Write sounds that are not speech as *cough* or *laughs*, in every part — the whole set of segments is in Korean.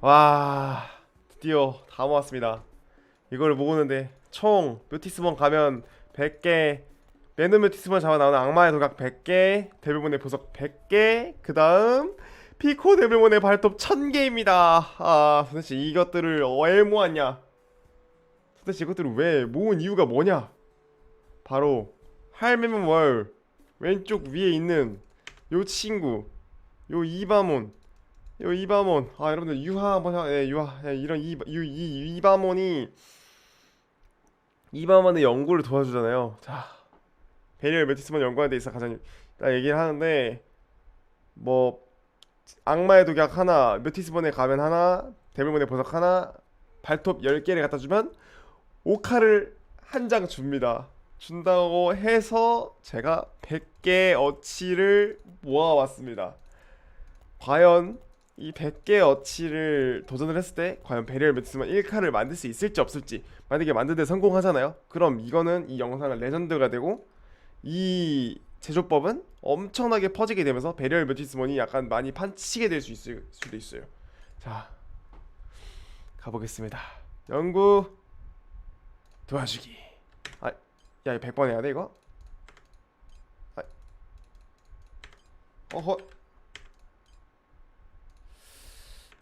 와 드디어 다 모았습니다. 이걸 모으는데 총 뮤티스몬 가면 100개 매너 뮤티스몬 잡아 나오는 악마의 도각 100개 데빌몬의 보석 100개 그 다음 피코 데빌몬의 발톱 1000개입니다. 아 도대체 이것들을 왜 모았냐? 도대체 이것들을 왜 모은 이유가 뭐냐? 바로 할매몬 월 왼쪽 위에 있는 요 친구 요 이바몬 요 이바몬. 아 여러분들 유하 한번 하- 예, 유하. 예, 이런 이, 유, 이 이바몬이 이바몬의 연구를 도와주잖아요. 자 베리얼 메티스몬 연구하는 데 있어 가장 나 얘기를 하는데 뭐 악마의 독약 하나 메티스몬에 가면 하나 데빌몬의 보석 하나 발톱 10개를 갖다 주면 오카를 한 장 줍니다. 준다고 해서 제가 100개 어치를 모아왔습니다. 과연 이 100개 어치를 도전을 했을 때 과연 베리얼 매트스만 1카를 만들 수 있을지 없을지 만약에 만드는데 성공하잖아요. 그럼 이거는 이 영상은 레전드가 되고 이 제조법은 엄청나게 퍼지게 되면서 베리얼 매트스몬이 약간 많이 판치게 될 수 있을 수도 있어요. 자 가보겠습니다. 연구 도와주기. 아야 이거 100번 해야 돼 이거? 아, 어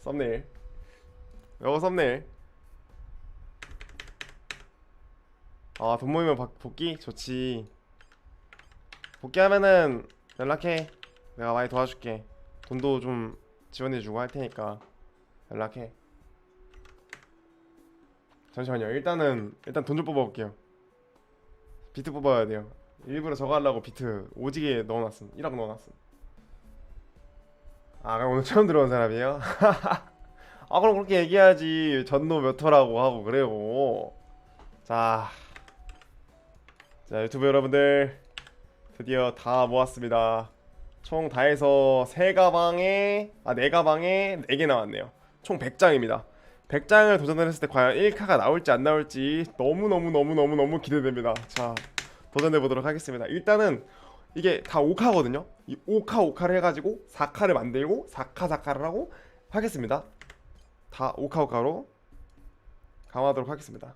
썸네일 요거 썸네일 아 돈 모이면 박- 복귀 좋지 복귀하면은 연락해 내가 많이 도와줄게 돈도 좀 지원해주고 할 테니까 연락해 잠시만요 일단은 일단 돈 좀 뽑아볼게요 비트 뽑아야 돼요. 일부러 저거 하려고 비트 오지게 넣어놨음. 1억 넣어놨음. 아 그럼 오늘 처음 들어온 사람이에요? *laughs* 아 그럼 그렇게 얘기해야지. 전노 몇 호라고 하고 그래요. 자, 자 유튜브 여러분들. 드디어 다 모았습니다. 총 다 해서 세 가방에 아네 가방에 네개 나왔네요. 총 100장입니다 100장을 도전을 했을 때 과연 1카가 나올지 안 나올지 너무너무너무너무너무 기대됩니다. 자 도전해 보도록 하겠습니다. 일단은 이게 다 5카거든요. 이 5카 5카를 해가지고 4카를 만들고 4카 4카를 하고 하겠습니다. 다 5카 5카로 강화하도록 하겠습니다.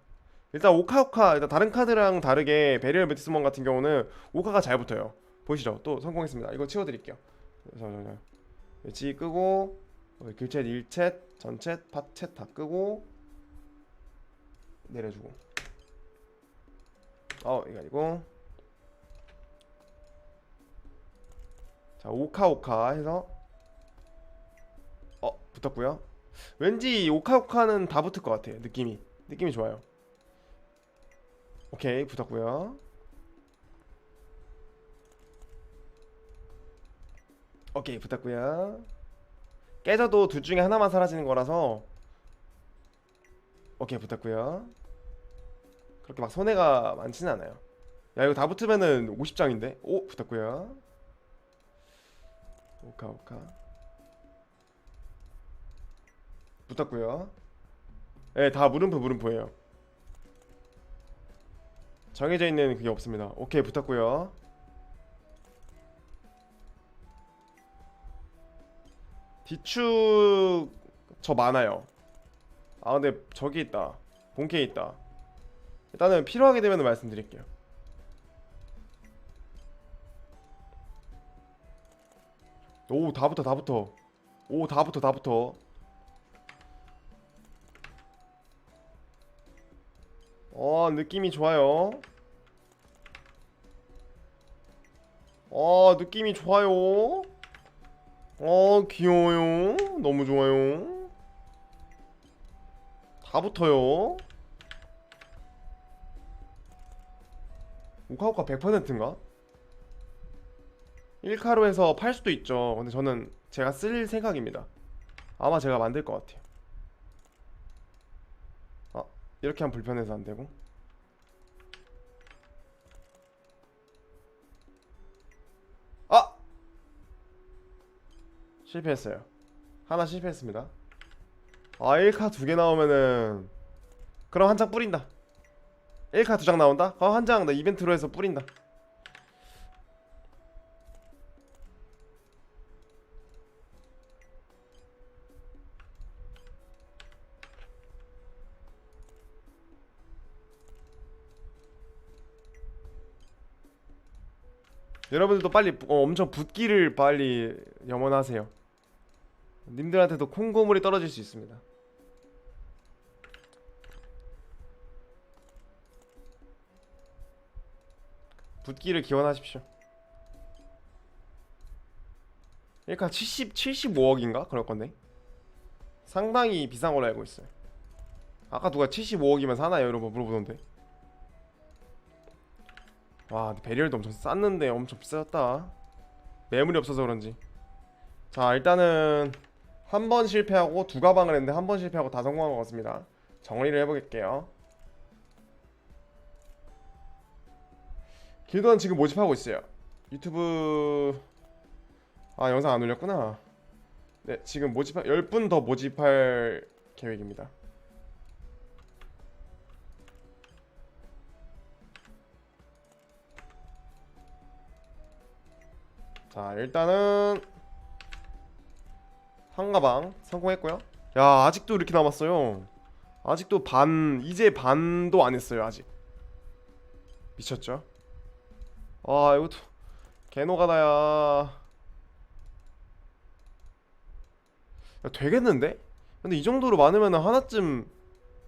일단 5카 5카 일단 다른 카드랑 다르게 베리얼 메티스몬 같은 경우는 5카가 잘 붙어요. 보이시죠? 또 성공했습니다. 이거 치워드릴게요. 잠깐만요 지 끄고 어, 길챗 1챗 전챗 팟챗 다 끄고 내려주고. 어 이거 아니고. 자 오카 오카 해서. 어 붙었고요. 왠지 오카 오카는 다 붙을 것 같아요 느낌이. 느낌이 좋아요. 오케이 붙었고요. 오케이 붙었고요 깨져도 둘 중에 하나만 사라지는 거라서. 오케이 붙었고요. 그렇게 막 손해가 많지는 않아요. 야 이거 다 붙으면은 50장인데? 오 붙었고요. 오카 오카. 붙었고요. 예다 물음표 물음표예요. 정해져 있는 그게 없습니다. 오케이 붙었고요 뒤축 저 많아요. 아 근데 저기 있다. 본캐 있다. 일단은 필요하게 되면 말씀드릴게요. 오 다부터 다부터 오 다부터 다부터 어 느낌이 좋아요. 어 느낌이 좋아요 어 귀여워요. 너무 좋아요. 다 붙어요. 우카우카 100%인가? 1카로 해서 팔 수도 있죠. 근데 저는 제가 쓸 생각입니다. 아마 제가 만들 것 같아요. 이렇게 하면 불편해서 안 되고. 실패했어요. 하나 실패했습니다. 아 1카 두 개 나오면은 그럼 한 장 뿌린다. 1카 두 장 나온다? 그럼 한 장 나 이벤트로 해서 뿌린다. 여러분들도 빨리 어, 엄청 붓기를 빨리 염원하세요. 님들한테도 콩고물이 떨어질 수 있습니다. 붓기를 기원하십시오. 그러니까 70 75억인가 그럴 건데 상당히 비싼 걸로 알고 있어요. 아까 누가 75억이면 사나요? 이러고 물어보던데. 와 근데 베리얼도 엄청 쌌는데 엄청 비싸졌다. 매물이 없어서 그런지. 자 일단은 한 번 실패하고 두 가방을 했는데 한 번 실패하고 다 성공한 것 같습니다. 정리를 해보겠게요. 길드원 지금 모집하고 있어요. 유튜브 아 영상 안 올렸구나. 네 지금 모집할 10분 더 모집할 계획입니다. 자 일단은 한 가방 성공했고요. 야 아직도 이렇게 남았어요. 아직도 반 이제 반도 안 했어요 아직. 미쳤죠? 아 이것도 개노가다야. 야, 되겠는데? 근데 이 정도로 많으면 하나쯤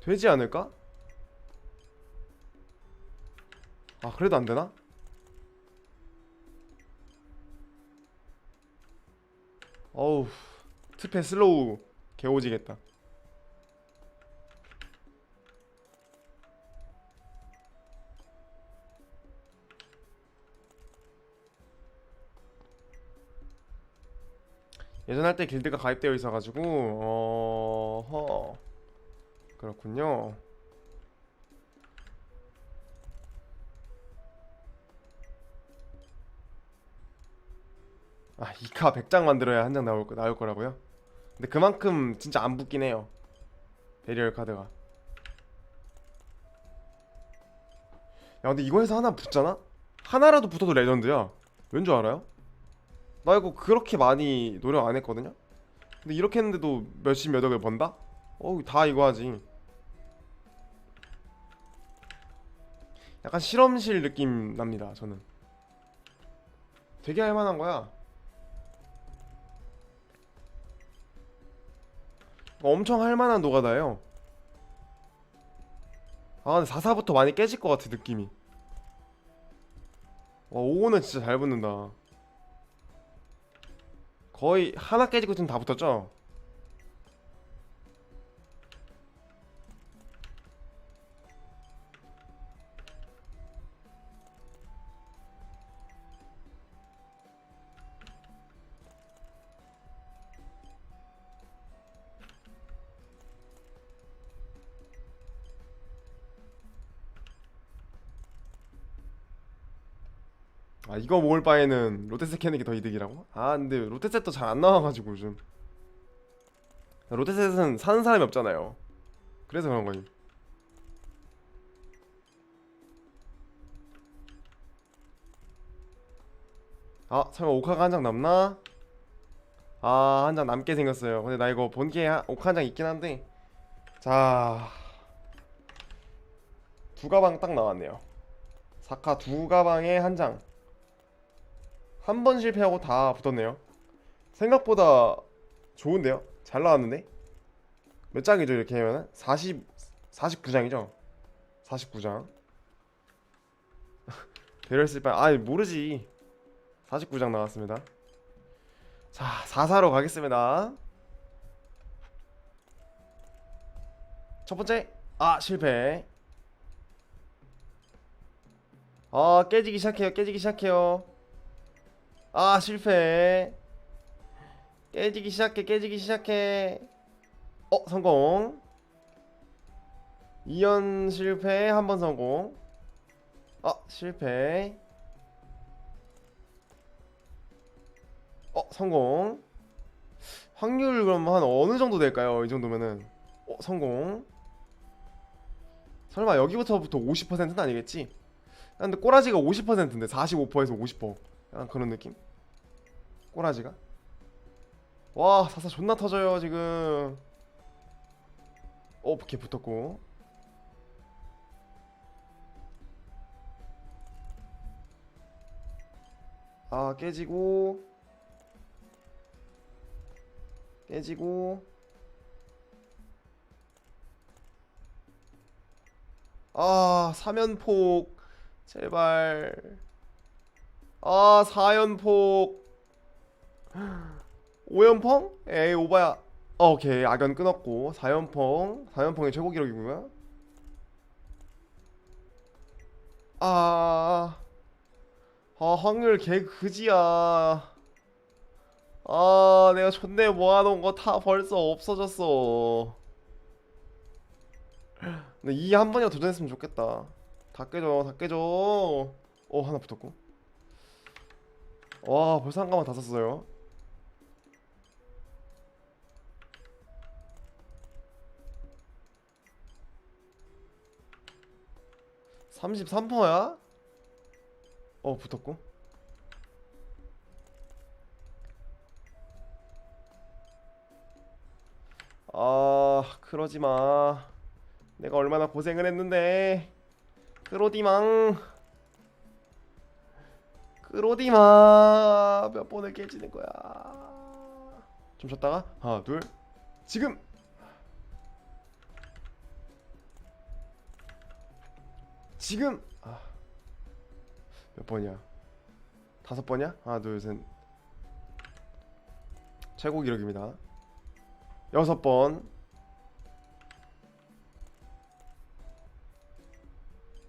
되지 않을까? 아 그래도 안 되나? 어우 트패 슬로우 개오지겠다. 예전 할 때 길드가 가입되어 있어가지고 어허. 그렇군요. 아 2카 100장 만들어야 한 장 나올, 거, 나올 거라고요? 근데 그만큼 진짜 안 붙긴 해요 베리얼 카드가 야 근데 이거에서 하나 붙잖아? 하나라도 붙어도 레전드야 왠 줄 알아요? 나 이거 그렇게 많이 노력 안 했거든요? 근데 이렇게 했는데도 몇십 몇 억을 번다? 어우 다 이거 하지 약간 실험실 느낌 납니다 저는 되게 할만한 거야 엄청 할만한 노가다예요. 아 근데 4사부터 많이 깨질 것 같아 느낌이. 와 5호는 진짜 잘 붙는다. 거의 하나 깨지고 지금 다 붙었죠? 아 이거 먹을 바에는 롯데셋 캐는 게 더 이득이라고? 아 근데 롯데셋도 잘 안 나와가지고 요즘. 롯데셋은 사는 사람이 없잖아요. 그래서 그런 거임 아 설마 오카가 한 장 남나? 아 한 장 남게 생겼어요. 근데 나 이거 본게 오카 한 장 있긴 한데. 자. 두 가방 딱 나왔네요. 사카 두 가방에 한장 한 번 실패하고 다 붙었네요. 생각보다 좋은데요? 잘 나왔는데? 몇 장이죠 이렇게 하면은? 40 49장이죠? 49장. 배럴 쓸 바, 아 모르지. 49장 나왔습니다. 자, 4사로 가겠습니다. 첫 번째, 아 실패. 아 깨지기 시작해요, 깨지기 시작해요. 아 실패. 깨지기 시작해 깨지기 시작해. 어 성공. 2연 실패 한 번 성공. 아 실패. 어 성공. 확률 그럼 한 어느 정도 될까요? 이 정도면은. 어 성공. 설마 여기부터부터 50%는 아니겠지? 야, 근데 꼬라지가 50%인데 45%에서 50% 약간 그런 느낌? 꼬라지가? 와 사사 존나 터져요 지금. 어걔 붙었고. 아 깨지고. 깨지고. 아 사면폭. 제발 아 사연폭. 오연펑? 에이 오바야. 어, 오케이 악연 끊었고. 사연펑. 사연펑의 최고 기록이고요 아, 아 확률 개 그지야. 아 내가 존내 모아놓은 거 다 벌써 없어졌어. 근데 이 한 번이라도 도전했으면 좋겠다. 다 깨져 다 깨져 어 하나 붙었고 와 벌써 한 가만 다 썼어요. 삼십삼 퍼야? 어 붙었고. 아 그러지마. 내가 얼마나 고생을 했는데. 그러디망 그러디마 몇 번을 깨지는 거야. 좀 쉬었다가? 하나 둘. 지금! 지금! 아, 몇 번이야? 다섯 번이야? 하나 둘 셋. 최고 기록입니다. 여섯 번.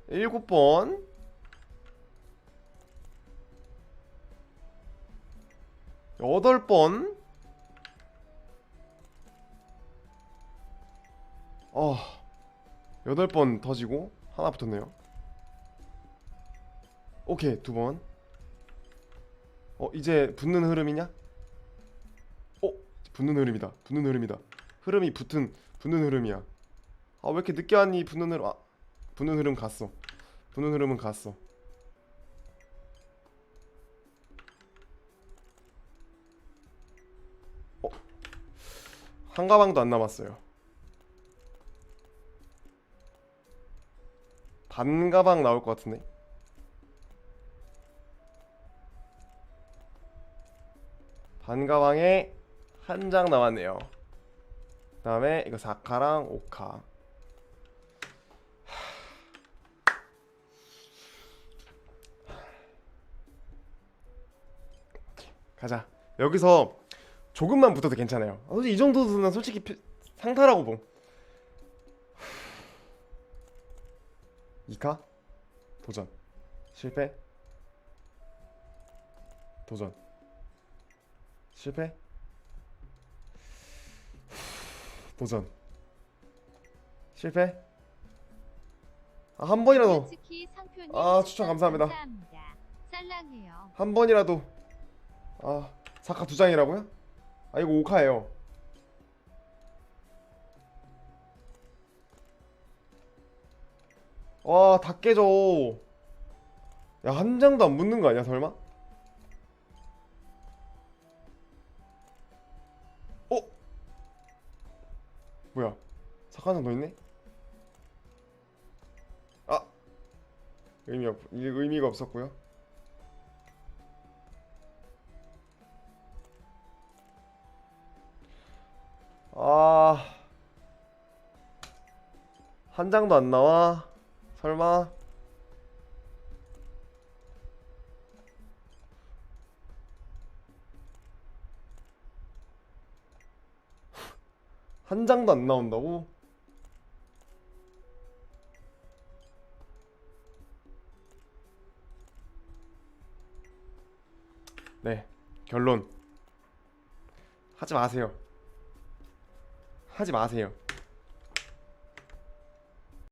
일곱 번 여덟 번 어, 여덟 번 터지고 하나 붙었네요. 오케이 두 번. 어 이제 붙는 흐름이냐? 어 붙는 흐름이다. 붙는 흐름이다. 흐름이 붙은 붙는 흐름이야. 아 왜 이렇게 늦게 왔니? 붙는 흐름. 아 붙는 흐름 갔어. 붙는 흐름은 갔어. 어, 한 가방도 안 남았어요. 반 가방 나올 것 같은데. 반 가방에 한 장 나왔네요. 그 다음에 이거 4카랑 5카. 가자. 여기서 조금만 붙어도 괜찮아요. 아, 솔직히 이 정도는 솔직히 피- 상타라고 봄. *sighs* 2카? 도전. 실패? 도전. 실패? *sighs* 도전. 실패? 아, 한 번이라도. 솔직히 아, 추천 감사합니다. 한 번이라도. 아 사카 두 장이라고요? 아 이거 5카예요 와 다 깨져 야 한 장도 안 붙는 거 아니야 설마? 어? 뭐야 사카 한장더 있네? 아 의미 없 의미가 없었고요 한 장도 안 나와? 설마? 한 장도 안 나온다고? 네, 결론. 하지 마세요. 하지 마세요.